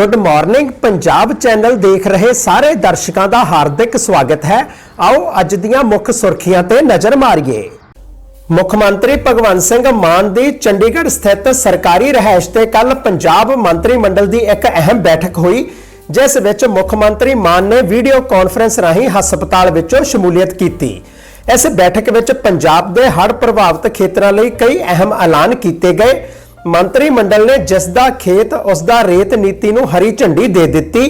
Good morning Punjab channel ਦੇਖ ਰਹੇ ਸਾਰੇ ਦਰਸ਼ਕਾਂ ਦਾ ਹਾਰਦਿਕ ਸਵਾਗਤ ਹੈ। ਆਓ ਅੱਜ ਦੀਆਂ ਮੁੱਖ ਸੁਰਖੀਆਂ ਤੇ ਨਜ਼ਰ ਮਾਰੀਏ। ਮੁੱਖ ਮੰਤਰੀ ਭਗਵੰਤ ਸਿੰਘ ਮਾਨ ਦੀ ਚੰਡੀਗੜ੍ਹ ਸਥਿਤ ਸਰਕਾਰੀ ਰਿਹਾਇਸ਼ ਤੇ ਕੱਲ ਪੰਜਾਬ ਮੰਤਰੀ ਮੰਡਲ ਦੀ ਇੱਕ ਅਹਿਮ ਬੈਠਕ ਹੋਈ, ਜਿਸ ਵਿੱਚ ਮੁੱਖ ਮੰਤਰੀ ਮਾਨ ਨੇ ਵੀਡੀਓ ਕਾਨਫਰੰਸ ਰਾਹੀਂ ਹਸਪਤਾਲ ਵਿੱਚੋਂ ਸ਼ਮੂਲੀਅਤ ਕੀਤੀ। ਇਸ ਬੈਠਕ ਵਿੱਚ ਪੰਜਾਬ ਦੇ ਹੜ੍ਹ ਪ੍ਰਭਾਵਿਤ ਖੇਤਰਾਂ ਲਈ ਕਈ ਅਹਿਮ ਐਲਾਨ ਕੀਤੇ ਗਏ। ਮੰਤਰੀ ਮੰਡਲ ਨੇ ਜਿਸ ਦਾ ਖੇਤ, ਉਸ ਦਾ ਰੇਤ ਨੀਤੀ ਨੂੰ ਹਰੀ ਝੰਡੀ ਦੇ ਦਿੱਤੀ।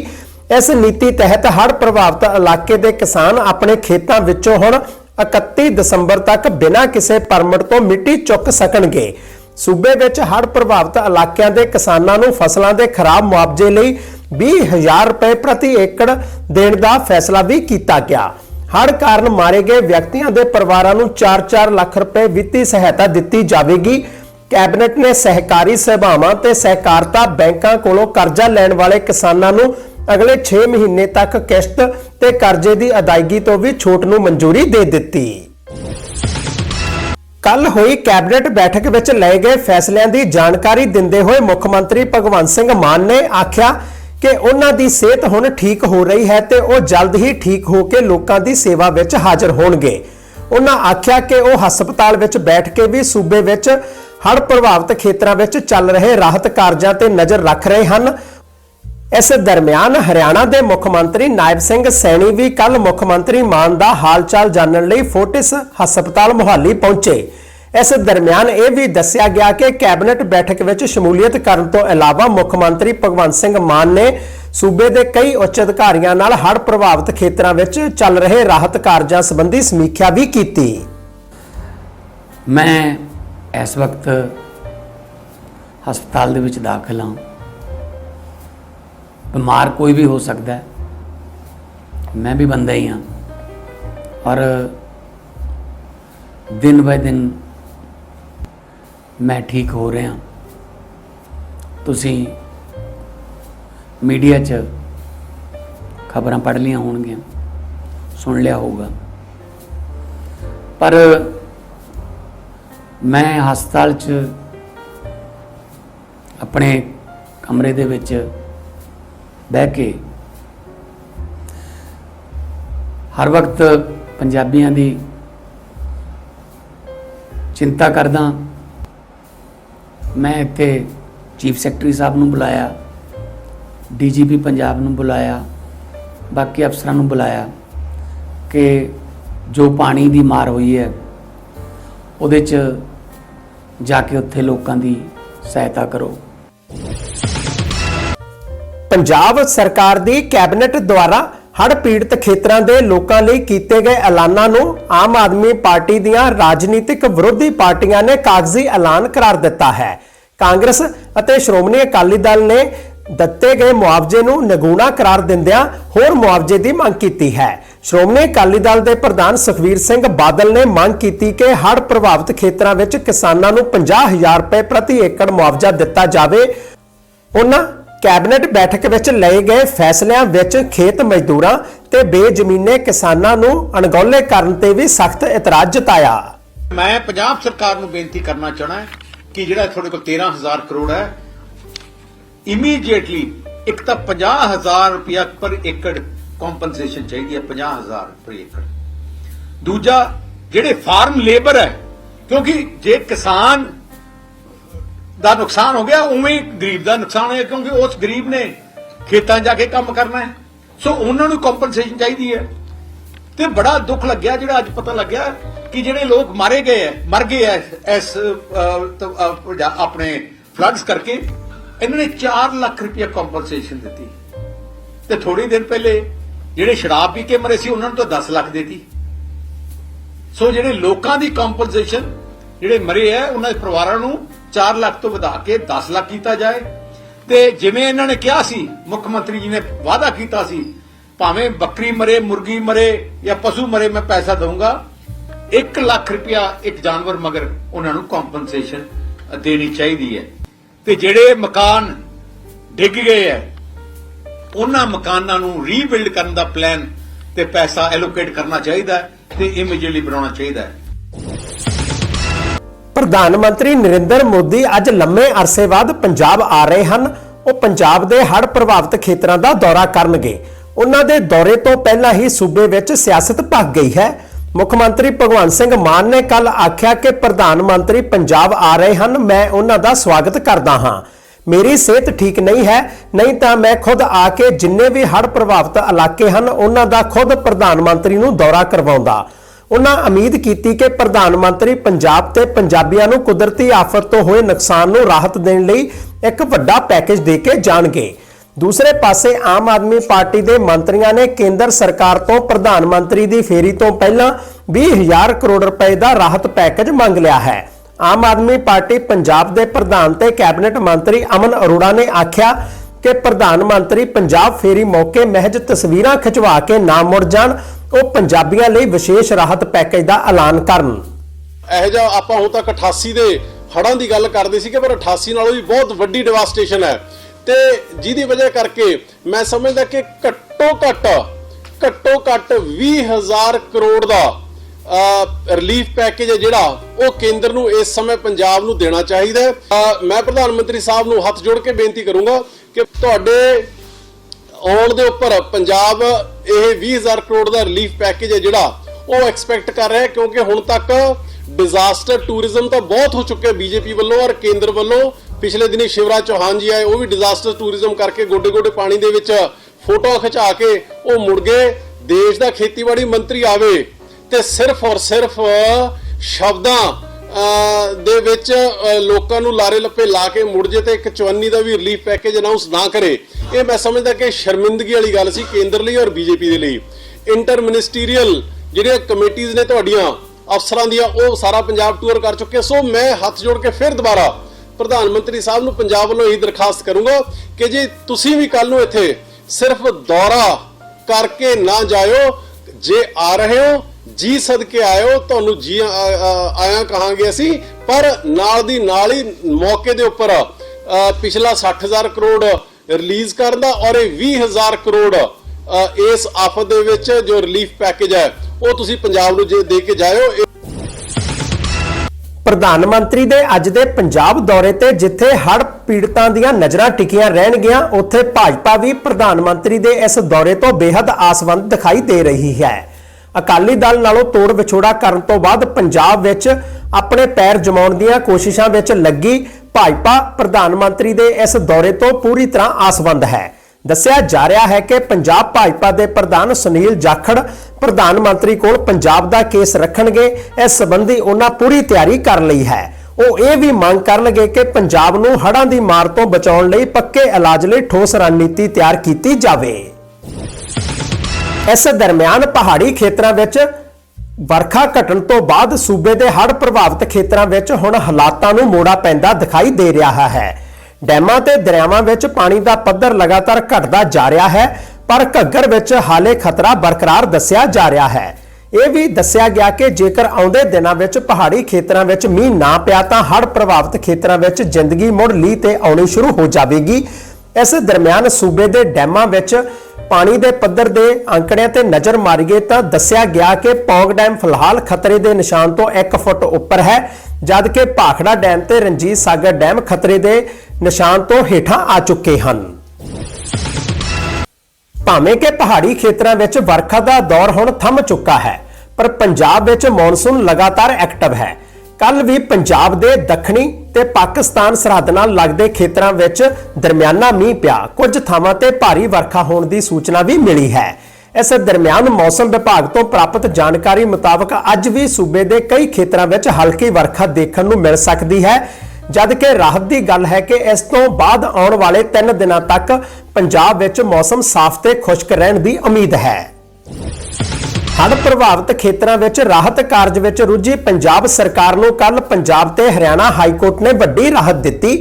ਇਸ ਨੀਤੀ ਤਹਿਤ ਹੜ੍ਹ ਪ੍ਰਭਾਵਿਤ ਇਲਾਕੇ ਦੇ ਕਿਸਾਨ ਆਪਣੇ ਖੇਤਾਂ ਵਿੱਚੋਂ ਹੁਣ 31 ਦਸੰਬਰ ਤੱਕ ਬਿਨਾਂ ਕਿਸੇ ਪਰਮਿਟ ਤੋਂ ਮਿੱਟੀ ਚੁੱਕ ਸਕਣਗੇ। ਸੂਬੇ ਵਿੱਚ ਹੜ੍ਹ ਪ੍ਰਭਾਵਿਤ ਇਲਾਕਿਆਂ ਦੇ ਕਿਸਾਨਾਂ ਨੂੰ ਫਸਲਾਂ ਦੇ ਖਰਾਬ ਮੁਆਵਜ਼ੇ ਲਈ 20000 ਰੁਪਏ ਪ੍ਰਤੀ ਏਕੜ ਦੇਣ ਦਾ ਫੈਸਲਾ ਵੀ ਕੀਤਾ ਗਿਆ। ਹੜ੍ਹ ਕਾਰਨ ਮਾਰੇ ਗਏ ਵਿਅਕਤੀਆਂ ਦੇ ਪਰਿਵਾਰਾਂ ਨੂੰ 4-4 ਲੱਖ ਰੁਪਏ ਵਿੱਤੀ ਸਹਾਇਤਾ ਦਿੱਤੀ ਜਾਵੇਗੀ। ਕੈਬਨਿਟ ਨੇ ਸਹਿਕਾਰੀ ਸਭਾਵਾਂ ਤੇ ਸਹਿਕਾਰਤਾ ਬੈਂਕਾਂ ਕੋਲੋਂ ਕਰਜ਼ਾ ਲੈਣ ਵਾਲੇ ਕਿਸਾਨਾਂ ਨੂੰ ਅਗਲੇ 6 ਮਹੀਨੇ ਤੱਕ ਕਿਸ਼ਤ ਤੇ ਕਰਜ਼ੇ ਦੀ ਅਦਾਇਗੀ ਤੋਂ ਵੀ ਛੋਟ ਨੂੰ ਮਨਜ਼ੂਰੀ ਦੇ ਦਿੱਤੀ। ਕੱਲ ਹੋਈ ਕੈਬਨਿਟ ਬੈਠਕ ਵਿੱਚ ਲਏ ਗਏ ਫੈਸਲਿਆਂ ਦੀ ਜਾਣਕਾਰੀ ਦਿੰਦੇ ਹੋਏ ਮੁੱਖ ਮੰਤਰੀ ਭਗਵੰਤ ਸਿੰਘ ਮਾਨ ਨੇ ਆਖਿਆ ਕਿ ਉਹਨਾਂ ਦੀ ਸਿਹਤ ਹੁਣ ਠੀਕ ਹੋ ਰਹੀ ਹੈ ਤੇ ਉਹ ਜਲਦ ਹੀ ਠੀਕ ਹੋ ਕੇ ਲੋਕਾਂ ਦੀ ਸੇਵਾ ਵਿੱਚ ਹਾਜ਼ਰ ਹੋਣਗੇ। ਉਹਨਾਂ ਆਖਿਆ ਕਿ ਉਹ ਹਸਪਤਾਲ ਵਿੱਚ ਬੈਠ ਕੇ ਵੀ ਸੂਬੇ ਵਿੱਚ ਹੜ੍ਹ ਪ੍ਰਭਾਵਿਤ ਖੇਤਰਾਂ ਵਿੱਚ ਚੱਲ ਰਹੇ ਰਾਹਤ ਕਾਰਜਾਂ ਤੇ ਨਜ਼ਰ ਰੱਖ ਰਹੇ ਹਨ। ਇਸ ਦਰਮਿਆਨ ਹਰਿਆਣਾ ਦੇ ਮੁੱਖ ਮੰਤਰੀ ਨਾਇਬ ਸਿੰਘ ਸੈਣੀ ਵੀ ਕੱਲ ਮੁੱਖ ਮੰਤਰੀ ਮਾਨ ਦਾ ਹਾਲ-ਚਾਲ ਜਾਣਨ ਲਈ ਫੋਰਟਿਸ ਹਸਪਤਾਲ ਮੁਹਾਲੀ ਪਹੁੰਚੇ। ਇਸ ਦਰਮਿਆਨ ਇਹ ਵੀ ਦੱਸਿਆ ਗਿਆ ਕਿ ਕੈਬਨਿਟ ਬੈਠਕ ਵਿੱਚ ਸ਼ਮੂਲੀਅਤ ਕਰਨ ਤੋਂ ਇਲਾਵਾ ਮੁੱਖ ਮੰਤਰੀ ਭਗਵੰਤ ਸਿੰਘ ਮਾਨ ਨੇ ਸੂਬੇ ਦੇ ਕਈ ਉੱਚ ਅਧਿਕਾਰੀਆਂ ਨਾਲ ਹੜ੍ਹ ਪ੍ਰਭਾਵਿਤ ਖੇਤਰਾਂ ਵਿੱਚ ਚੱਲ ਰਹੇ ਰਾਹਤ ਕਾਰਜਾਂ ਸੰਬੰਧੀ ਸਮੀਖਿਆ ਵੀ ਕੀਤੀ। ਮੈਂ ਇਸ ਵਕਤ ਹਸਪਤਾਲ ਦੇ ਵਿੱਚ ਦਾਖਲ ਹਾਂ। ਬਿਮਾਰ ਕੋਈ ਵੀ ਹੋ ਸਕਦਾ ਹੈ। ਮੈਂ ਵੀ ਬੰਦਾ ਹੀ ਹਾਂ। ਔਰ ਦਿਨ ਬਾਏ ਦਿਨ ਮੈਂ ਠੀਕ ਹੋ ਰਿਹਾ। ਤੁਸੀਂ ਮੀਡੀਆ 'ਚ ਖਬਰਾਂ ਪੜ੍ਹ ਲਈਆਂ ਹੋਣਗੀਆਂ। ਸੁਣ ਲਿਆ ਹੋਊਗਾ। ਪਰ ਮੈਂ ਹਸਪਤਾਲ 'ਚ ਆਪਣੇ ਕਮਰੇ ਦੇ ਵਿੱਚ ਬਹਿ ਕੇ ਹਰ ਵਕਤ ਪੰਜਾਬੀਆਂ ਦੀ ਚਿੰਤਾ ਕਰਦਾ, ਮੈਂ ਇੱਥੇ ਚੀਫ ਸੈਕਟਰੀ ਸਾਹਿਬ ਨੂੰ ਬੁਲਾਇਆ, ਡੀਜੀਪੀ ਪੰਜਾਬ ਨੂੰ ਬੁਲਾਇਆ, ਬਾਕੀ ਅਫਸਰਾਂ ਨੂੰ ਬੁਲਾਇਆ ਕਿ ਜੋ ਪਾਣੀ ਦੀ ਮਾਰ ਹੋਈ ਹੈ, ਉਹਦੇ 'ਚ ਜਾ ਕੇ ਉੱਥੇ ਲੋਕਾਂ ਦੀ ਸਹਾਇਤਾ ਕਰੋ। ਪੰਜਾਬ ਸਰਕਾਰ ਦੀ ਕੈਬਨਿਟ ਦੁਆਰਾ ਹੜ੍ਹ ਪੀੜਤ ਖੇਤਰਾਂ ਦੇ ਲੋਕਾਂ ਲਈ ਕੀਤੇ ਗਏ ਐਲਾਨਾਂ ਨੂੰ ਆਮ ਆਦਮੀ ਪਾਰਟੀ ਦੀਆਂ ਰਾਜਨੀਤਿਕ ਵਿਰੋਧੀ ਪਾਰਟੀਆਂ ਨੇ ਕਾਗਜ਼ੀ ਐਲਾਨ ਕਰਾਰ ਦਿੱਤਾ ਹੈ। ਕਾਂਗਰਸ ਅਤੇ ਸ਼੍ਰੋਮਣੀ ਅਕਾਲੀ ਦਲ ਨੇ ਦਿੱਤੇ ਗਏ ਮੁਆਵਜ਼ੇ ਨੂੰ ਨਗੂਣਾ ਕਰਾਰ ਦਿੰਦਿਆਂ ਹੋਰ ਮੁਆਵਜ਼ੇ ਦੀ ਮੰਗ ਕੀਤੀ ਹੈ। ਸ਼੍ਰੋਮਣੀ ਅਕਾਲੀ ਦਲ ਦੇ ਪ੍ਰਧਾਨ ਸੁਖਵੀਰ ਸਿੰਘ ਬਾਦਲ ਨੇ ਮੰਗ ਕੀਤੀ ਕਿ ਹੜ੍ਹ ਪ੍ਰਭਾਵਿਤ ਖੇਤਰਾਂ ਵਿੱਚ ਕਿਸਾਨਾਂ ਨੂੰ 50000 ਰੁਪਏ ਪ੍ਰਤੀ ਏਕੜ ਮੁਆਵਜ਼ਾ ਦਿੱਤਾ ਜਾਵੇ। ਉਹਨਾਂ ਕੈਬਨਿਟ ਬੈਠਕ ਵਿੱਚ ਲਏ ਗਏ ਫੈਸਲਿਆਂ ਵਿੱਚ ਖੇਤ ਮਜ਼ਦੂਰਾਂ ਤੇ ਬੇਜ਼ਮੀਨੇ ਕਿਸਾਨਾਂ ਨੂੰ ਅਣਗੌਲੇ ਕਰਨ ਤੇ ਵੀ ਸਖਤ ਇਤਰਾਜ਼ ਜਤਾਇਆ। ਮੈਂ ਪੰਜਾਬ ਸਰਕਾਰ ਨੂੰ ਬੇਨਤੀ ਕਰਨਾ ਚਾਹਣਾ ਕਿ ਜਿਹੜਾ ਤੁਹਾਡੇ ਕੋਲ 13000 ਕਰੋੜ ਹੈ ਇਮੀਡੀਏਟਲੀ ਇੱਕ ਤਾਂ 50000 ਰੁਪਇਆ ਪਰ ਏਕੜ ਕੰਪਨਸੇਸ਼ਨ ਚਾਹੀਦੀ ਹੈ 50000 ਪਰ ਏਕੜ। ਦੂਜਾ, ਜਿਹੜੇ ਫਾਰਮ ਲੇਬਰ ਹੈ, ਕਿਉਂਕਿ ਜੇ ਕਿਸਾਨ ਦਾ ਨੁਕਸਾਨ ਹੋ ਗਿਆ, ਉਵੇਂ ਗਰੀਬ ਦਾ ਨੁਕਸਾਨ ਹੈ ਕਿਉਂਕਿ ਉਸ ਗਰੀਬ ਨੇ ਖੇਤਾਂ ਜਾ ਕੇ ਕੰਮ ਕਰਨਾ ਹੈ। ਸੋ ਉਹਨਾਂ ਨੂੰ ਕੰਪਨਸੇਸ਼ਨ ਚਾਹੀਦੀ ਹੈ। ਤੇ ਬੜਾ ਦੁੱਖ ਲੱਗਿਆ, ਜਿਹੜਾ ਅੱਜ ਪਤਾ ਲੱਗਿਆ ਕਿ ਜਿਹੜੇ ਲੋਕ ਮਾਰੇ ਗਏ ਐ ਮਰ ਗਏ ਐ ਇਸ ਆਪਣੇ ਫਲੱਡਸ ਕਰਕੇ, ਇਹਨਾਂ ਨੇ 4 ਲੱਖ ਰੁਪਏ ਕੰਪਨਸੇਸ਼ਨ ਦਿੱਤੀ। ਤੇ ਥੋੜੀ ਦਿਨ ਪਹਿਲੇ ਜਿਹੜੇ ਸ਼ਰਾਬ ਪੀ ਕੇ ਮਰੇ ਸੀ, ਉਹਨਾਂ ਨੂੰ ਤਾਂ 10 ਲੱਖ ਦਿੱਤੀ। ਸੋ ਜਿਹੜੇ ਲੋਕਾਂ ਦੀ ਕੰਪਨਸੇਸ਼ਨ ਜਿਹੜੇ ਮਰੇ ਐ ਉਹਨਾਂ ਦੇ ਪਰਿਵਾਰਾਂ ਨੂੰ 4 ਲੱਖ ਤੋਂ ਵਧਾ ਕੇ 10 ਲੱਖ ਕੀਤਾ ਜਾਏ। ਤੇ ਜਿਵੇਂ ਇਹਨਾਂ ਨੇ ਕਿਹਾ ਸੀ, ਮੁੱਖ ਮੰਤਰੀ ਜੀ ਨੇ ਵਾਅਦਾ ਕੀਤਾ ਸੀ, ਭਾਵੇਂ ਬੱਕਰੀ ਮਰੇ, ਮੁਰਗੀ ਮਰੇ ਜਾਂ ਪਸ਼ੂ ਮਰੇ, ਮੈਂ ਪੈਸਾ ਦਊਂਗਾ। 1 ਲੱਖ ਰੁਪਇਆ ਇੱਕ ਜਾਨਵਰ ਮਗਰ ਉਹਨਾਂ ਨੂੰ ਕੰਪਨਸੇਸ਼ਨ ਦੇਣੀ ਚਾਹੀਦੀ ਹੈ। ਤੇ ਜਿਹੜੇ ਮਕਾਨ ਡਿੱਗ ਗਏ ਐ ਉਹਨਾਂ ਮਕਾਨਾਂ ਨੂੰ ਰੀਬਿਲਡ ਕਰਨ ਦਾ ਪਲਾਨ ਤੇ ਪੈਸਾ ਐਲੋਕੇਟ ਕਰਨਾ ਚਾਹੀਦਾ ਤੇ ਇਮੀਡੀਏਟਲੀ ਬਣਾਉਣਾ ਚਾਹੀਦਾ ਹੈ। ਪ੍ਰਧਾਨ ਮੰਤਰੀ ਨਰਿੰਦਰ ਮੋਦੀ ਅੱਜ ਲੰਮੇ ਅਰਸੇ ਬਾਅਦ ਪੰਜਾਬ ਆ ਰਹੇ ਹਨ। ਉਹ ਪੰਜਾਬ ਦੇ ਹੜ੍ਹ ਪ੍ਰਭਾਵਿਤ ਖੇਤਰਾਂ ਦਾ ਦੌਰਾ ਕਰਨਗੇ। ਉਹਨਾਂ ਦੇ ਦੌਰੇ ਤੋਂ ਪਹਿਲਾਂ ਹੀ ਸੂਬੇ ਵਿੱਚ ਸਿਆਸਤ ਭੱਗ ਗਈ ਹੈ। ਮੁੱਖ ਮੰਤਰੀ ਭਗਵੰਤ ਸਿੰਘ ਮਾਨ ਨੇ ਕੱਲ ਆਖਿਆ ਕਿ ਪ੍ਰਧਾਨ ਮੰਤਰੀ ਪੰਜਾਬ ਆ ਰਹੇ ਹਨ। ਮੈਂ ਉਹਨਾਂ ਦਾ ਸਵਾਗਤ ਕਰਦਾ ਹਾਂ। ਮੇਰੀ ਸਿਹਤ ਠੀਕ ਨਹੀਂ ਹੈ, ਨਹੀਂ ਤਾਂ ਮੈਂ ਖੁਦ ਆ ਕੇ ਜਿੰਨੇ ਵੀ ਹੜ੍ਹ ਪ੍ਰਭਾਵਿਤ ਇਲਾਕੇ ਹਨ, ਉਹਨਾਂ ਦਾ ਖੁਦ ਪ੍ਰਧਾਨ ਮੰਤਰੀ ਨੂੰ ਦੌਰਾ ਕਰਵਾਉਂਦਾ। ਉਹਨਾਂ ਉਮੀਦ ਕੀਤੀ ਕਿ ਪ੍ਰਧਾਨ ਮੰਤਰੀ ਪੰਜਾਬ ਤੇ ਪੰਜਾਬੀਆਂ ਨੂੰ ਕੁਦਰਤੀ ਆਫਤ ਤੋਂ ਹੋਏ ਨੁਕਸਾਨ ਨੂੰ ਰਾਹਤ ਦੇਣ ਲਈ ਇੱਕ ਵੱਡਾ ਪੈਕੇਜ ਦੇ ਕੇ ਜਾਣਗੇ। ਦੂਸਰੇ ਪਾਸੇ ਆਮ ਆਦਮੀ ਪਾਰਟੀ ਦੇ ਮੰਤਰੀਆਂ ਨੇ ਕੇਂਦਰ ਸਰਕਾਰ ਤੋਂ ਪ੍ਰਧਾਨ ਮੰਤਰੀ ਦੀ ਫੇਰੀ ਤੋਂ ਪਹਿਲਾਂ 20000 ਕਰੋੜ ਰੁਪਏ ਦਾ ਰਾਹਤ ਪੈਕੇਜ ਮੰਗ ਲਿਆ ਹੈ। ਆਮ ਆਦਮੀ ਪਾਰਟੀ ਪੰਜਾਬ ਦੇ ਪ੍ਰਧਾਨ ਤੇ ਕੈਬਨਿਟ ਮੰਤਰੀ ਅਮਨ ਅਰੋੜਾ ਨੇ ਆਖਿਆ ਕਿ ਪ੍ਰਧਾਨ ਮੰਤਰੀ ਪੰਜਾਬ ਫੇਰੀ ਮੌਕੇ ਮਹਿਜ ਤਸਵੀਰਾਂ ਖਿਚਵਾ ਕੇ ਨਾ ਮੁੜ ਜਾਣ, ਉਹ ਪੰਜਾਬੀਆਂ ਲਈ ਵਿਸ਼ੇਸ਼ ਰਾਹਤ ਪੈਕੇਜ ਦਾ ਐਲਾਨ ਕਰਨ। ਇਹੋ ਜਿਹਾ ਆਪਾਂ ਹੁਣ ਤੱਕ 88 ਦੇ ਹੜ੍ਹਾਂ ਦੀ ਗੱਲ ਕਰਦੇ ਸੀ ਕਿ ਪਰ 88 ਨਾਲੋਂ ਵੀ ਬਹੁਤ ਵੱਡੀ ਡਿਵਾਸਟੇਸ਼ਨ ਹੈ। ਤੇ ਜਿਹਦੀ ਵਜ੍ਹਾ ਕਰਕੇ ਮੈਂ ਸਮਝਦਾ ਕਿ ਘੱਟੋ ਘੱਟ ਘੱਟੋ ਘੱਟ 20000 ਕਰੋੜ ਦਾ ਰਿਲੀਫ ਪੈਕੇਜ ਹੈ ਜਿਹੜਾ, ਉਹ ਕੇਂਦਰ ਨੂੰ ਇਸ ਸਮੇਂ ਪੰਜਾਬ ਨੂੰ ਦੇਣਾ ਚਾਹੀਦਾ ਹੈ। ਮੈਂ ਪ੍ਰਧਾਨ ਮੰਤਰੀ ਸਾਹਿਬ ਨੂੰ ਹੱਥ ਜੋੜ ਕੇ ਬੇਨਤੀ ਕਰੂੰਗਾ ਕਿ ਤੁਹਾਡੇ ਆਉਣ ਦੇ ਉੱਪਰ ਪੰਜਾਬ ਇਹ 20000 ਕਰੋੜ ਦਾ ਰਿਲੀਫ ਪੈਕੇਜ ਹੈ ਜਿਹੜਾ, ਉਹ ਐਕਸਪੈਕਟ ਕਰ ਰਿਹਾ ਕਿਉਂਕਿ ਹੁਣ ਤੱਕ ਡਿਜ਼ਾਸਟਰ ਟੂਰਿਜ਼ਮ ਤਾਂ ਬਹੁਤ ਹੋ ਚੁੱਕਿਆ ਬੀਜੇਪੀ ਵੱਲੋਂ ਔਰ ਕੇਂਦਰ ਵੱਲੋਂ। ਪਿਛਲੇ ਦਿਨੀ ਸ਼ਿਵਰਾਜ ਚੌਹਾਨ ਜੀ ਆਏ, ਉਹ ਵੀ ਡਿਜ਼ਾਸਟਰ ਟੂਰਿਜ਼ਮ ਕਰਕੇ ਗੋਡੇ ਗੋਡੇ ਪਾਣੀ ਦੇ ਵਿੱਚ ਫੋਟੋ ਖਿਚਾ ਕੇ ਉਹ ਮੁੜ ਗਏ। ਦੇਸ਼ ਦਾ ਖੇਤੀਬਾੜੀ ਮੰਤਰੀ ਆਵੇ ਤੇ ਸਿਰਫ ਔਰ ਸਿਰਫ ਸ਼ਬਦਾਂ ਦੇ ਵਿੱਚ ਲੋਕਾਂ ਨੂੰ ਲਾਰੇ ਲੱਪੇ ਲਾ ਕੇ ਮੁੜ ਜੇ ਤੇ ਇੱਕ ਚਵੰਨੀ ਦਾ ਵੀ ਰਿਲੀਫ ਪੈਕੇਜ ਅਨਾਉਂਸ ਨਾ ਕਰੇ। ਇਹ ਮੈਂ ਸਮਝਦਾ ਕਿ ਸ਼ਰਮਿੰਦਗੀ ਵਾਲੀ ਗੱਲ ਸੀ ਕੇਂਦਰ ਲਈ ਔਰ ਬੀਜੇਪੀ ਦੇ ਲਈ। ਇੰਟਰ ਮਿਨਿਸਟਰੀਅਲ ਜਿਹੜੀਆਂ ਕਮੇਟੀਆਂ ਨੇ ਤੁਹਾਡੀਆਂ, ਅਫਸਰਾਂ ਦੀਆਂ, ਉਹ ਸਾਰਾ ਪੰਜਾਬ ਟੂਰ ਕਰ ਚੁੱਕੇ ਸੋ ਮੈਂ ਹੱਥ ਜੋੜ ਕੇ ਫਿਰ ਦੁਬਾਰਾ ਪ੍ਰਧਾਨ ਮੰਤਰੀ ਸਾਹਿਬ ਨੂੰ ਪੰਜਾਬ ਵੱਲੋਂ ਇਹੀ ਦਰਖਾਸਤ ਕਰੂੰਗਾ ਕਿ ਜੀ ਤੁਸੀਂ ਵੀ ਕੱਲ ਨੂੰ ਇੱਥੇ ਸਿਰਫ ਦੌਰਾ ਕਰਕੇ ਨਾ ਜਾਇਓ, ਜੇ ਆ ਰਹੇ ਹੋ ਜੀ ਸਦਕੇ ਆਇਓ, ਤੁਹਾਨੂੰ ਜੀ ਆਇਆ ਕਹਾਂਗੇ ਅਸੀਂ, ਪਰ ਨਾਲ ਦੀ ਨਾਲ ਹੀ ਮੌਕੇ ਦੇ ਉੱਪਰ ਪਿਛਲਾ 60000 ਕਰੋੜ ਰਿਲੀਜ਼ ਕਰਨ ਦਾ ਔਰ ਇਹ 20000 ਕਰੋੜ ਇਸ ਆਫਤ ਦੇ ਵਿੱਚ ਜੋ ਰਿਲੀਫ ਪੈਕੇਜ ਹੈ, ਉਹ ਤੁਸੀਂ ਪੰਜਾਬ ਨੂੰ ਜੇ ਦੇ ਕੇ ਜਾਇਓ ਪ੍ਰਧਾਨ ਮੰਤਰੀ ਦੇ ਅੱਜ ਦੇ ਪੰਜਾਬ ਦੌਰੇ ਤੇ ਜਿੱਥੇ ਹੜ ਪੀੜਤਾਂ ਦੀਆਂ ਨਜ਼ਰਾਂ ਟਿਕੀਆਂ ਰਹਿਣਗੀਆਂ, ਉੱਥੇ ਭਾਜਪਾ ਵੀ ਪ੍ਰਧਾਨ ਮੰਤਰੀ ਦੇ ਇਸ ਦੌਰੇ ਤੋਂ ਬੇहद ਆਸਵੰਦ ਦਿਖਾਈ ਦੇ ਰਹੀ ਹੈ। ਅਕਾਲੀ ਦਲ ਨਾਲੋਂ ਤੋੜ ਵਿਛੋੜਾ ਕਰਨ ਤੋਂ ਬਾਅਦ ਪੰਜਾਬ ਵਿੱਚ ਆਪਣੇ ਪੈਰ ਜਮਾਉਣ ਦੀਆਂ ਕੋਸ਼ਿਸ਼ਾਂ ਵਿੱਚ ਲੱਗੀ ਭਾਜਪਾ ਪ੍ਰਧਾਨ ਮੰਤਰੀ ਦੇ ਇਸ ਦੌਰੇ ਤੋਂ ਪੂਰੀ ਤਰ੍ਹਾਂ ਆਸਵੰਦ ਹੈ। ਦੱਸਿਆ ਜਾ ਰਿਹਾ ਹੈ ਕਿ ਪੰਜਾਬ ਭਾਜਪਾ ਦੇ ਪ੍ਰਧਾਨ ਸੁਨੀਲ ਜਾਖੜ ਪ੍ਰਧਾਨ ਮੰਤਰੀ ਕੋਲ ਪੰਜਾਬ ਦਾ ਕੇਸ ਰੱਖਣਗੇ, ਇਸ ਸੰਬੰਧੀ ਉਹਨਾਂ ਪੂਰੀ ਤਿਆਰੀ ਕਰ ਲਈ ਹੈ। ਉਹ ਇਹ ਵੀ ਮੰਗ ਕਰਨਗੇ ਕਿ ਪੰਜਾਬ ਨੂੰ ਹੜ੍ਹਾਂ ਦੀ ਮਾਰ ਤੋਂ ਬਚਾਉਣ ਲਈ ਪੱਕੇ ਇਲਾਜ ਲਈ ਠੋਸ ਰਣਨੀਤੀ ਤਿਆਰ ਕੀਤੀ ਜਾਵੇ। ਇਸ ਦਰਮਿਆਨ ਪਹਾੜੀ ਖੇਤਰਾਂ ਵਿੱਚ ਵਰਖਾ ਘਟਣ ਤੋਂ ਬਾਅਦ ਸੂਬੇ ਦੇ ਹੜ੍ਹ ਪ੍ਰਭਾਵਿਤ ਖੇਤਰਾਂ ਵਿੱਚ ਹੁਣ ਹਾਲਾਤਾਂ ਨੂੰ ਮੋੜਾ ਪੈਂਦਾ ਦਿਖਾਈ ਦੇ ਰਿਹਾ ਹੈ। ਡੈਮਾਂ ਤੇ ਦਰਿਆਵਾਂ ਵਿੱਚ ਪਾਣੀ ਦਾ ਪੱਧਰ ਲਗਾਤਾਰ ਘਟਦਾ ਜਾ ਰਿਹਾ ਹੈ, ਪਰ ਘੱਗਰ ਵਿੱਚ ਹਾਲੇ ਖਤਰਾ ਬਰਕਰਾਰ ਦੱਸਿਆ ਜਾ ਰਿਹਾ ਹੈ। ਇਹ ਵੀ ਦੱਸਿਆ ਗਿਆ ਕਿ ਜੇਕਰ ਆਉਂਦੇ ਦਿਨਾਂ ਵਿੱਚ ਪਹਾੜੀ ਖੇਤਰਾਂ ਵਿੱਚ ਮੀਂਹ ਨਾ ਪਿਆ ਤਾਂ ਹੜ੍ਹ ਪ੍ਰਭਾਵਿਤ ਖੇਤਰਾਂ ਵਿੱਚ ਜ਼ਿੰਦਗੀ ਮੁੜ ਲੀ ਤੇ ਆਉਣੀ ਸ਼ੁਰੂ ਹੋ ਜਾਵੇਗੀ। ਇਸ ਦਰਮਿਆਨ ਸੂਬੇ ਦੇ ਡੈਮਾਂ ਵਿੱਚ ਪਾਣੀ ਦੇ ਪੱਧਰ ਦੇ ਅੰਕੜਿਆਂ ਤੇ ਨਜ਼ਰ ਮਾਰੀਏ ਤਾਂ ਦੱਸਿਆ ਗਿਆ ਕਿ ਪੌਂਗ ਡੈਮ ਫਿਲਹਾਲ ਖਤਰੇ ਦੇ ਨਿਸ਼ਾਨ ਤੋਂ 1 ਫੁੱਟ ਉੱਪਰ ਹੈ ਜਦਕਿ ਭਾਖੜਾ ਡੈਮ ਤੇ ਰਣਜੀਤ ਸਾਗਰ ਡੈਮ ਖਤਰੇ ਦੇ ਨਿਸ਼ਾਨ ਤੋਂ ਹੇਠਾਂ ਆ ਚੁੱਕੇ ਹਨ। ਭਾਵੇਂ ਕਿ ਪਹਾੜੀ ਖੇਤਰਾਂ ਵਿੱਚ ਵਰਖਾ ਦਾ ਦੌਰ ਹੁਣ ਥੰਮ ਚੁੱਕਾ ਹੈ, ਪਰ ਪੰਜਾਬ ਵਿੱਚ ਮੌਨਸੂਨ ਲਗਾਤਾਰ ਐਕਟਿਵ ਹੈ। ਕੱਲ ਵੀ ਪੰਜਾਬ ਦੇ ਦੱਖਣੀ ਤੇ ਪਾਕਿਸਤਾਨ ਸਰਹੱਦ ਨਾਲ ਲੱਗਦੇ ਖੇਤਰਾਂ ਵਿੱਚ ਦਰਮਿਆਨਾ ਮੀਂਹ ਪਿਆ। ਕੁਝ ਥਾਵਾਂ ਤੇ ਭਾਰੀ ਵਰਖਾ ਹੋਣ ਦੀ ਸੂਚਨਾ ਵੀ ਮਿਲੀ ਹੈ। ਇਸ ਦਰਮਿਆਨ ਮੌਸਮ ਵਿਭਾਗ ਤੋਂ ਪ੍ਰਾਪਤ ਜਾਣਕਾਰੀ ਮੁਤਾਬਕ ਅੱਜ ਵੀ ਸੂਬੇ ਦੇ ਕਈ ਖੇਤਰਾਂ ਵਿੱਚ ਹਲਕੀ ਵਰਖਾ ਦੇਖਣ ਨੂੰ ਮਿਲ ਸਕਦੀ ਹੈ। ਜਦ ਕਿ ਰਾਹਤ ਦੀ ਗੱਲ ਹੈ ਕਿ ਇਸ ਤੋਂ ਬਾਅਦ ਆਉਣ ਵਾਲੇ 3 ਦਿਨਾਂ ਤੱਕ ਪੰਜਾਬ ਵਿੱਚ ਮੌਸਮ ਸਾਫ਼ ਤੇ ਖੁਸ਼ਕ ਰਹਿਣ ਦੀ ਉਮੀਦ ਹੈ। ਹੜ੍ਹ ਪ੍ਰਭਾਵਿਤ ਖੇਤਰਾਂ ਵਿੱਚ ਰਾਹਤ ਕਾਰਜ ਵਿੱਚ ਰੁੱਝੀ ਪੰਜਾਬ ਸਰਕਾਰ ਨੂੰ ਕੱਲ ਪੰਜਾਬ ਤੇ ਹਰਿਆਣਾ ਹਾਈ ਕੋਰਟ ਨੇ ਵੱਡੀ ਰਾਹਤ ਦਿੱਤੀ।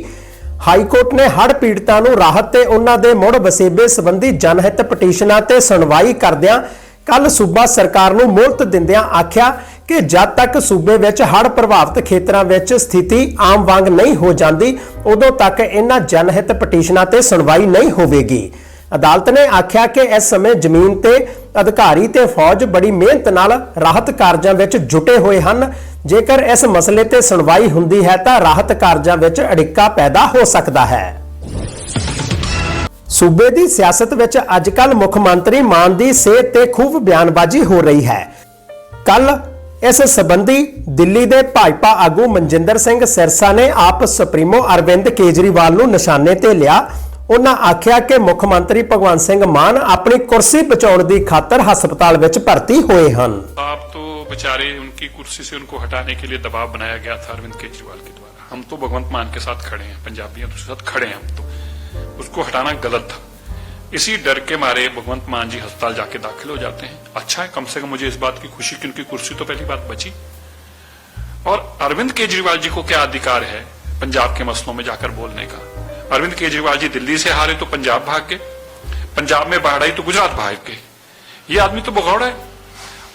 ਹਾਈ ਕੋਰਟ ਨੇ ਹੜ੍ਹ ਪੀੜਤਾਂ ਨੂੰ ਰਾਹਤ ਤੇ ਉਹਨਾਂ ਦੇ ਮੁੜ ਵਸੇਬੇ ਸੰਬੰਧੀ ਜਨਹਿਤ ਪਟੀਸ਼ਨਾਂ ਤੇ ਸੁਣਵਾਈ ਕਰਦਿਆਂ ਕੱਲ ਸੂਬਾ ਸਰਕਾਰ ਨੂੰ ਮੁਹਲਤ ਦਿੰਦਿਆਂ ਆਖਿਆ ਕਿ ਜਦ ਤੱਕ ਸੂਬੇ ਵਿੱਚ ਹੜ੍ਹ ਪ੍ਰਭਾਵਿਤ ਖੇਤਰਾਂ ਵਿੱਚ ਸਥਿਤੀ ਆਮ ਵਾਂਗ ਨਹੀਂ ਹੋ ਜਾਂਦੀ, ਉਦੋਂ ਤੱਕ ਇਹਨਾਂ ਜਨਹਿਤ ਪਟੀਸ਼ਨਾਂ ਤੇ ਸੁਣਵਾਈ ਨਹੀਂ ਹੋਵੇਗੀ। ਅਦਾਲਤ ਨੇ ਆਖਿਆ ਕਿ ਇਸ ਸਮੇਂ ਜ਼ਮੀਨ ਤੇ ਅਧਿਕਾਰੀ ਤੇ ਫੌਜ ਬੜੀ ਮਿਹਨਤ ਨਾਲ ਰਾਹਤ ਕਾਰਜਾਂ ਵਿੱਚ ਜੁਟੇ ਹੋਏ ਹਨ। ਜੇਕਰ ਇਸ ਮਸਲੇ ਤੇ ਸੁਣਵਾਈ ਹੁੰਦੀ ਹੈ ਤਾਂ ਰਾਹਤ ਕਾਰਜਾਂ ਵਿੱਚ ਅੜਿੱਕਾ ਪੈਦਾ ਹੋ ਸਕਦਾ ਹੈ। ਸੂਬੇ ਦੀ ਸਿਆਸਤ ਵਿੱਚ ਅੱਜਕੱਲ ਮੁੱਖ ਮੰਤਰੀ ਮਾਨ ਦੀ ਸਿਹਤ ਤੇ ਖੂਬ ਬਿਆਨਬਾਜ਼ੀ ਹੋ ਰਹੀ ਹੈ। ਕੱਲ ਇਸ ਸਬੰਧੀ ਦਿੱਲੀ ਦੇ ਭਾਜਪਾ ਆਗੂ ਮਨਜਿੰਦਰ ਸਿੰਘ ਸਿਰਸਾ ਨੇ ਆਪ ਸੁਪਰੀਮੋ ਅਰਵਿੰਦ ਕੇਜਰੀਵਾਲ ਨੂੰ ਨਿਸ਼ਾਨੇ ਤੇ ਲਿਆ। ਉਹਨਾਂ ਆਖਿਆ ਕਿ ਮੁੱਖ ਮੰਤਰੀ ਭਗਵੰਤ ਸਿੰਘ ਮਾਨ ਆਪਣੀ ਕੁਰਸੀ ਬਚਾਉਣ ਦੀ ਖਾਤਰ ਹਸਪਤਾਲ ਵਿੱਚ ਭਰਤੀ ਹੋਏ ਹਨ आप तो बेचारे उनकी कुर्सी से उनको हटाने के लिए दबाव बनाया गया था अरविंद केजरीवाल के द्वारा हम तो भगवंत मान के साथ खड़े हैं पंजाबियों के साथ खड़े हैं हम तो उसको हटाना गलत था इसी डर के मारे भगवंत मान जी अस्पताल जाके दाखिल हो जाते हैं अच्छा है कम से कम मुझे इस बात की खुशी कि उनकी कुर्सी तो पहली बात बची और अरविंद केजरीवाल जी को क्या अधिकार है पंजाब के मसलों में जाकर बोलने का अरविंद केजरीवाल जी दिल्ली से हारे तो पंजाब भाग के, पंजाब में बाढ़ आई तो गुजरात भाग के। ये आदमी तो भगौड़ा है।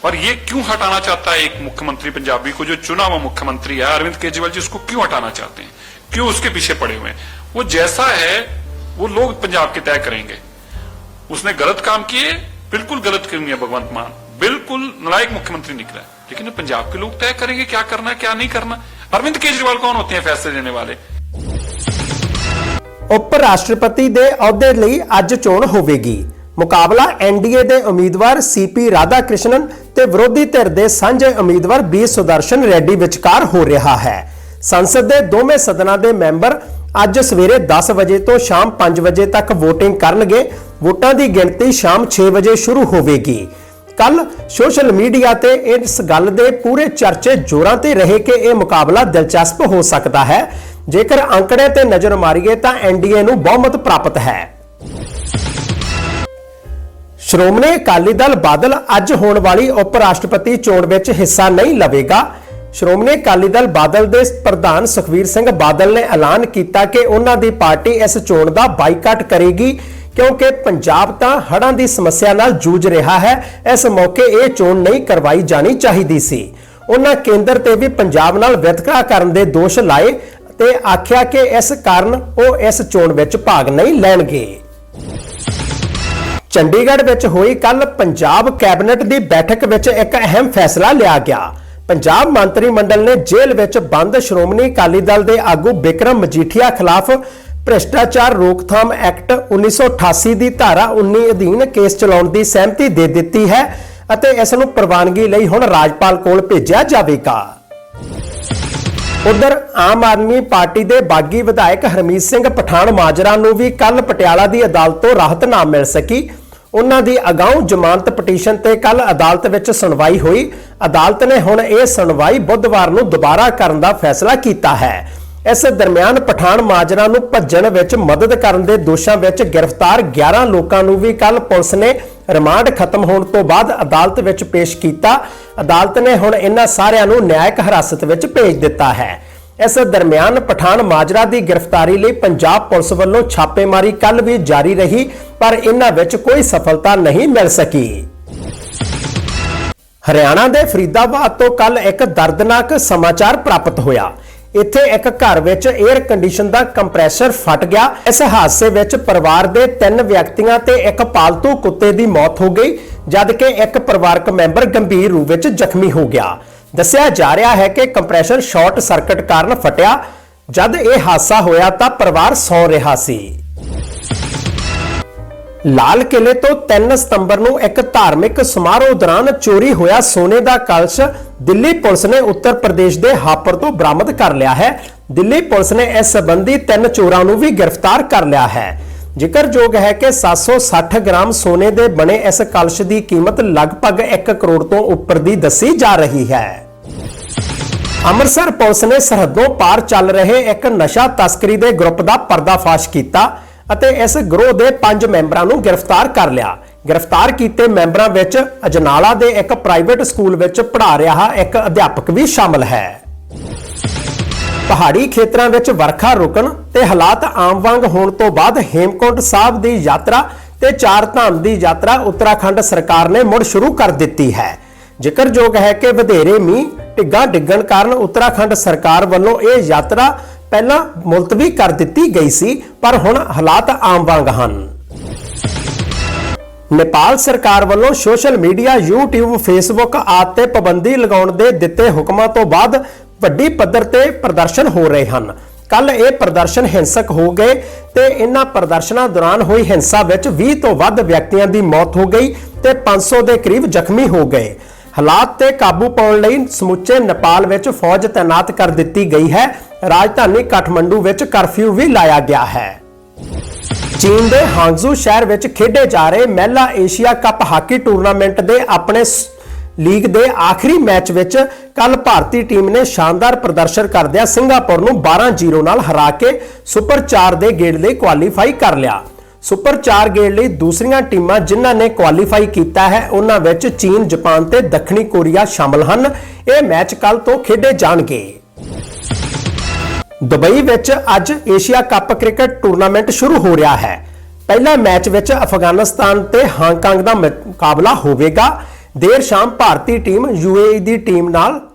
और ये क्यों हटाना चाहता है एक मुख्यमंत्री पंजाबी को, जो चुना हुआ मुख्यमंत्री है? अरविंद केजरीवाल जी उसको क्यों हटाना चाहते हैं? क्यों उसके पीछे पड़े हुए हैं? वो जैसा है, वो लोग पंजाब के तय करेंगे। उसने गलत काम किए, बिल्कुल गलत करेंगे भगवंत मान? बिल्कुल नलायक मुख्यमंत्री निकला लेकिन पंजाब के लोग तय करेंगे क्या करना, क्या नहीं करना। अरविंद केजरीवाल कौन होते हैं फैसले लेने वाले? ਉਪ ਰਾਸ਼ਟਰਪਤੀ ਦੇ ਅਹੁਦੇ ਲਈ ਅੱਜ ਚੋਣ ਹੋਵੇਗੀ। ਮੁਕਾਬਲਾ ਐਨਡੀਏ ਦੇ ਉਮੀਦਵਾਰ ਸੀਪੀ ਰਾਧਾ ਕ੍ਰਿਸ਼ਨਨ ਤੇ ਵਿਰੋਧੀ ਧਿਰ ਦੇ ਸਾਂਝੇ ਉਮੀਦਵਾਰ ਬੀ ਸੁਦਰਸ਼ਨ ਰੈਡੀ ਵਿਚਕਾਰ ਹੋ ਰਿਹਾ ਹੈ। ਸੰਸਦ ਦੇ ਦੋਵੇਂ ਸਦਨਾਂ ਦੇ ਮੈਂਬਰ ਅੱਜ ਸਵੇਰੇ 10 ਵਜੇ ਤੋਂ ਸ਼ਾਮ 5 ਵਜੇ ਤੱਕ VOTING ਕਰਨਗੇ। ਵੋਟਾਂ ਦੀ ਗਿਣਤੀ ਸ਼ਾਮ 6 ਵਜੇ ਸ਼ੁਰੂ ਹੋਵੇਗੀ। ਕੱਲ ਸੋਸ਼ਲ ਮੀਡੀਆ ਤੇ ਇਸ ਗੱਲ ਦੇ ਪੂਰੇ ਚਰਚੇ ਜ਼ੋਰਾਂ ਤੇ ਰਹੇ ਕਿ ਇਹ ਮੁਕਾਬਲਾ ਦਿਲਚਸਪ ਹੋ ਸਕਦਾ ਹੈ। ਜੇਕਰ ਅੰਕੜੇ ਤੇ ਨਜ਼ਰ ਮਾਰੀਏ ਤਾਂ ਐਨਡੀਏ ਨੂੰ ਬਹੁਮਤ ਪ੍ਰਾਪਤ ਹੈ। ਸ਼੍ਰੋਮਣੀ ਅਕਾਲੀ ਦਲ ਬਾਦਲ ਅੱਜ ਹੋਣ ਵਾਲੀ ਉਪ ਰਾਸ਼ਟਰਪਤੀ ਚੋਣ ਵਿੱਚ ਹਿੱਸਾ ਨਹੀਂ ਲਵੇਗਾ। ਸ਼੍ਰੋਮਣੀ ਅਕਾਲੀ ਦਲ ਬਾਦਲ ਦੇ ਪ੍ਰਧਾਨ ਸੁਖਵੀਰ ਸਿੰਘ ਬਾਦਲ ਨੇ ਐਲਾਨ ਕੀਤਾ ਕਿ ਉਹਨਾਂ ਦੀ ਪਾਰਟੀ ਇਸ ਚੋਣ ਦਾ ਬਾਈਕਾਟ ਕਰੇਗੀ, ਕਿਉਂਕਿ ਪੰਜਾਬ ਤਾਂ ਹੜ੍ਹਾਂ ਦੀ ਸਮੱਸਿਆ ਨਾਲ ਜੂਝ ਰਿਹਾ ਹੈ। ਇਸ ਮੌਕੇ ਇਹ ਚੋਣ ਨਹੀਂ ਕਰਵਾਈ ਜਾਣੀ ਚਾਹੀਦੀ ਸੀ। ਉਹਨਾਂ ਕੇਂਦਰ ਤੇ ਵੀ ਪੰਜਾਬ ਨਾਲ ਵਿਤਕਰਾ ਕਰਨ ਦੇ ਦੋਸ਼ ਲਾਏ। ਤੇ ਆਖਿਆ ਕਿ ਇਸ ਕਾਰਨ ਉਹ ਇਸ ਚੋਣ ਵਿੱਚ ਭਾਗ ਨਹੀਂ ਲੈਣਗੇ। ਚੰਡੀਗੜ੍ਹ ਵਿੱਚ ਹੋਈ ਕੱਲ ਪੰਜਾਬ ਕੈਬਨਿਟ ਦੀ ਬੈਠਕ ਵਿੱਚ ਇੱਕ ਅਹਿਮ ਫੈਸਲਾ ਲਿਆ ਗਿਆ। ਪੰਜਾਬ ਮੰਤਰੀ ਮੰਡਲ ਨੇ ਜੇਲ੍ਹ ਵਿੱਚ ਬੰਦ ਸ਼੍ਰੋਮਣੀ ਅਕਾਲੀ ਦਲ ਦੇ ਆਗੂ ਬਿਕਰਮ ਮਜੀਠੀਆ ਖਿਲਾਫ ਭ੍ਰਿਸ਼ਟਾਚਾਰ ਰੋਕਥਾਮ ਐਕਟ 1988 ਦੀ ਧਾਰਾ 19 ਅਧੀਨ ਕੇਸ ਚਲਾਉਣ ਦੀ ਸਹਿਮਤੀ ਦੇ ਦਿੱਤੀ ਹੈ ਅਤੇ ਇਸ ਨੂੰ ਪ੍ਰਵਾਨਗੀ ਲਈ ਹੁਣ ਰਾਜਪਾਲ ਕੋਲ ਭੇਜਿਆ ਜਾਵੇਗਾ। ਉਧਰ ਆਮ ਆਦਮੀ ਪਾਰਟੀ ਦੇ ਬਾਗੀ ਵਿਧਾਇਕ ਹਰਮੀਤ ਸਿੰਘ ਪਠਾਨ ਮਾਜਰਾ ਨੂੰ ਵੀ ਕੱਲ ਪਟਿਆਲਾ ਦੀ ਅਦਾਲਤ ਤੋਂ ਰਾਹਤ ਨਾ ਮਿਲ ਸਕੀ। ਉਹਨਾਂ ਦੀ ਅਗਾਊਂ ਜ਼ਮਾਨਤ ਪਟੀਸ਼ਨ ਤੇ ਕੱਲ ਅਦਾਲਤ ਵਿੱਚ ਸੁਣਵਾਈ ਹੋਈ। ਅਦਾਲਤ ਨੇ ਹੁਣ ਇਹ ਸੁਣਵਾਈ ਬੁੱਧਵਾਰ ਨੂੰ ਦੁਬਾਰਾ ਕਰਨ ਦਾ ਫੈਸਲਾ ਕੀਤਾ ਹੈ। ਇਸ ਦਰਮਿਆਨ ਪਠਾਨ ਮਾਜਰਾ ਨੂੰ ਭੱਜਣ ਵਿੱਚ ਮਦਦ ਕਰਨ ਦੇ ਦੋਸ਼ਾਂ ਵਿੱਚ ਗ੍ਰਿਫਤਾਰ 11 ਲੋਕਾਂ ਨੂੰ ਵੀ ਕੱਲ ਪੁਲਿਸ ਨੇ ਰਿਮਾਂਡ ਖਤਮ ਹੋਣ ਤੋਂ ਬਾਅਦ ਅਦਾਲਤ ਵਿੱਚ ਪੇਸ਼ ਕੀਤਾ। ਅਦਾਲਤ ਨੇ ਹੁਣ ਇਹਨਾਂ ਸਾਰਿਆਂ ਨੂੰ ਨਿਆਇਕ ਹਿਰਾਸਤ ਵਿੱਚ ਭੇਜ ਦਿੱਤਾ ਹੈ। ਇਸ ਦਰਮਿਆਨ ਪਠਾਨ ਮਾਜਰਾ ਦੀ ਗ੍ਰਿਫਤਾਰੀ ਲਈ ਪੰਜਾਬ ਪੁਲਿਸ ਵੱਲੋਂ ਛਾਪੇਮਾਰੀ ਕੱਲ ਵੀ ਜਾਰੀ ਰਹੀ, ਪਰ ਇਹਨਾਂ ਵਿੱਚ ਕੋਈ ਸਫਲਤਾ ਨਹੀਂ ਮਿਲ ਸਕੀ। ਹਰਿਆਣਾ ਦੇ ਫਰੀਦਾਬਾਦ ਤੋਂ ਕੱਲ ਇੱਕ ਦਰਦਨਾਕ ਸਮਾਚਾਰ ਪ੍ਰਾਪਤ ਹੋਇਆ। ਇੱਥੇ ਇੱਕ ਘਰ ਵਿੱਚ 에ਅਰ ਕੰਡੀਸ਼ਨ ਦਾ ਕੰਪਰੈਸਰ ਫਟ ਗਿਆ। ਇਸ ਹਾਦਸੇ ਵਿੱਚ ਪਰਿਵਾਰ ਦੇ ਤਿੰਨ ਵਿਅਕਤੀਆਂ ਤੇ ਇੱਕ ਪਾਲਤੂ ਕੁੱਤੇ ਦੀ ਮੌਤ ਹੋ ਗਈ ਜਦਕਿ ਇੱਕ ਪਰਿਵਾਰਕ ਮੈਂਬਰ ਗੰਭੀਰ ਰੂਪ ਵਿੱਚ ਜ਼ਖਮੀ ਹੋ ਗਿਆ। ਦੱਸਿਆ ਜਾ ਰਿਹਾ ਹੈ ਕਿ ਕੰਪਰੈਸਰ ਸ਼ਾਰਟ ਸਰਕਟ ਕਾਰਨ ਫਟਿਆ। ਜਦ ਇਹ ਹਾਦਸਾ ਹੋਇਆ ਤਾਂ ਪਰਿਵਾਰ ਸੌ ਰਿਹਾ ਸੀ। ਲਾਲ ਕਿਲੇ ਤੋਂ 3 ਸਤੰਬਰ ਨੂੰ ਇੱਕ ਧਾਰਮਿਕ ਸਮਾਰੋਹ ਦੌਰਾਨ ਚੋਰੀ ਹੋਇਆ ਸੋਨੇ ਦਾ ਕਲਸ਼ ਦਿੱਲੀ ਪੁਲਿਸ ਨੇ ਉੱਤਰ ਪ੍ਰਦੇਸ਼ ਦੇ ਹਾਪਰ ਤੋਂ ਬਰਾਮਦ ਕਰ ਲਿਆ ਹੈ। ਦਿੱਲੀ ਪੁਲਿਸ ਨੇ ਇਸ ਸੰਬੰਧੀ ਤਿੰਨ ਚੋਰਾਂ ਨੂੰ ਵੀ ਗ੍ਰਿਫਤਾਰ ਕਰ ਲਿਆ ਹੈ। ਜ਼ਿਕਰਯੋਗ ਹੈ ਕਿ 760 ਗ੍ਰਾਮ ਸੋਨੇ ਦੇ ਬਣੇ ਇਸ ਕਲਸ਼ ਦੀ ਕੀਮਤ ਲਗਭਗ 1 ਕਰੋੜ ਤੋਂ ਉੱਪਰ ਦੀ ਦੱਸੀ ਜਾ ਰਹੀ ਹੈ। ਅੰਮ੍ਰਿਤਸਰ ਪੁਲਿਸ ਨੇ ਸਰਹੱਦੋਂ ਪਾਰ ਚੱਲ ਰਹੇ ਇੱਕ ਨਸ਼ਾ ਤਸਕਰੀ ਦੇ ਗਰੁੱਪ ਦਾ ਪਰਦਾਫਾਸ਼ ਕੀਤਾ। ਅਤੇ ਇਸ ਗਰੋਹ ਦੇ 5 ਮੈਂਬਰਾਂ ਨੂੰ ਗ੍ਰਿਫਤਾਰ ਕਰ ਲਿਆ। ਗ੍ਰਿਫਤਾਰ ਕੀਤੇ ਮੈਂਬਰਾਂ ਵਿੱਚ ਅਜਨਾਲਾ ਦੇ ਇੱਕ ਪ੍ਰਾਈਵੇਟ ਸਕੂਲ ਵਿੱਚ ਪੜ੍ਹਾ ਰਿਹਾ ਇੱਕ ਅਧਿਆਪਕ ਵੀ ਸ਼ਾਮਲ ਹੈ। ਪਹਾੜੀ ਖੇਤਰਾਂ ਵਿੱਚ ਵਰਖਾ ਰੁਕਣ ਤੇ ਹਾਲਾਤ ਆਮ ਵਾਂਗ ਹੋਣ ਤੋਂ ਬਾਅਦ ਹੇਮਕੁੰਟ ਸਾਹਿਬ ਦੀ ਯਾਤਰਾ ਤੇ ਚਾਰ ਧਾਮ ਦੀ ਯਾਤਰਾ ਉੱਤਰਾਖੰਡ ਸਰਕਾਰ ਨੇ ਮੁੜ ਸ਼ੁਰੂ ਕਰ ਦਿੱਤੀ ਹੈ। ਜ਼ਿਕਰਯੋਗ ਹੈ ਕਿ ਵਧੇਰੇ ਮੀਂਹ, ਢਿੱਗਾਂ ਡਿੱਗਣ ਕਾਰਨ ਉੱਤਰਾਖੰਡ ਸਰਕਾਰ ਵੱਲੋਂ ਇਹ ਯਾਤਰਾ ਪਹਿਲਾਂ ਮੁਲਤਵੀ ਕਰ ਦਿੱਤੀ ਗਈ ਸੀ, ਪਰ ਹੁਣ ਹਾਲਾਤ ਆਮ ਵਾਂਗ ਹਨ। ਨੇਪਾਲ ਸਰਕਾਰ ਵੱਲੋਂ ਸੋਸ਼ਲ ਮੀਡੀਆ, YouTube, Facebook ਆਦਿ ਤੇ ਪਾਬੰਦੀ ਲਗਾਉਣ ਦੇ ਦਿੱਤੇ ਹੁਕਮਾਂ ਤੋਂ ਬਾਅਦ ਵੱਡੀ ਪੱਧਰ ਤੇ ਪ੍ਰਦਰਸ਼ਨ ਹੋ ਰਹੇ ਹਨ। ਕੱਲ ਇਹ ਪ੍ਰਦਰਸ਼ਨ ਹਿੰਸਕ ਹੋ ਗਏ ਤੇ ਇਹਨਾਂ ਪ੍ਰਦਰਸ਼ਨਾਂ ਦੌਰਾਨ ਹੋਈ ਹਿੰਸਾ ਵਿੱਚ 20 ਤੋਂ ਵੱਧ ਵਿਅਕਤੀਆਂ ਦੀ ਮੌਤ ਹੋ ਗਈ ਤੇ 500 ਦੇ ਕਰੀਬ ਜ਼ਖਮੀ ਹੋ ਗਏ। ਹਾਲਾਤ ਤੇ ਕਾਬੂ ਪਾਉਣ ਲਈ ਸਮੁੱਚੇ ਨੇਪਾਲ ਵਿੱਚ ਫੌਜ ਤਾਇਨਾਤ ਕਰ ਦਿੱਤੀ ਗਈ ਹੈ। ਰਾਜਧਾਨੀ ਕਾਠਮੰਡੂ ਵਿੱਚ ਕਰਫਿਊ ਵੀ ਲਾਇਆ ਗਿਆ ਹੈ। ਚੀਨ ਦੇ ਹਾਂਗਜ਼ੂ ਸ਼ਹਿਰ ਵਿੱਚ ਖੇਡੇ ਜਾ ਰਹੇ ਮਹਿਲਾ ਏਸ਼ੀਆ ਕੱਪ ਹਾਕੀ ਟੂਰਨਾਮੈਂਟ ਦੇ ਆਪਣੇ ਲੀਗ ਦੇ ਆਖਰੀ ਮੈਚ ਵਿੱਚ ਕੱਲ ਭਾਰਤੀ ਟੀਮ ਨੇ ਸ਼ਾਨਦਾਰ ਪ੍ਰਦਰਸ਼ਨ ਕਰਦਿਆਂ ਸਿੰਗਾਪੁਰ ਨੂੰ 12-0 ਨਾਲ ਹਰਾ ਕੇ ਸੁਪਰ 4 ਦੇ ਗੇੜ ਲਈ ਕੁਆਲੀਫਾਈ ਕਰ ਲਿਆ। ਸੁਪਰ 4 ਗੇੜ ਲਈ ਦੂਸਰੀਆਂ ਟੀਮਾਂ ਜਿਨ੍ਹਾਂ ਨੇ ਕੁਆਲੀਫਾਈ ਕੀਤਾ ਹੈ ਉਹਨਾਂ ਵਿੱਚ ਚੀਨ, ਜਾਪਾਨ ਤੇ ਦੱਖਣੀ ਕੋਰੀਆ ਸ਼ਾਮਲ ਹਨ। ਇਹ ਮੈਚ ਕੱਲ ਤੋਂ ਖੇਡੇ ਜਾਣਗੇ। ਦੁਬਈ ਵਿੱਚ ਅੱਜ ਏਸ਼ੀਆ ਕੱਪ ਕ੍ਰਿਕਟ ਟੂਰਨਾਮੈਂਟ ਸ਼ੁਰੂ ਹੋ ਰਿਹਾ ਹੈ। ਪਹਿਲਾ ਮੈਚ ਵਿੱਚ ਅਫਗਾਨਿਸਤਾਨ ਤੇ ਹਾਂਗਕਾਂਗ ਦਾ ਮੁਕਾਬਲਾ ਹੋਵੇਗਾ। ਦੇਰ ਸ਼ਾਮ ਭਾਰਤੀ ਟੀਮ ਯੂਏਈ ਦੀ ਟੀਮ ਨਾਲ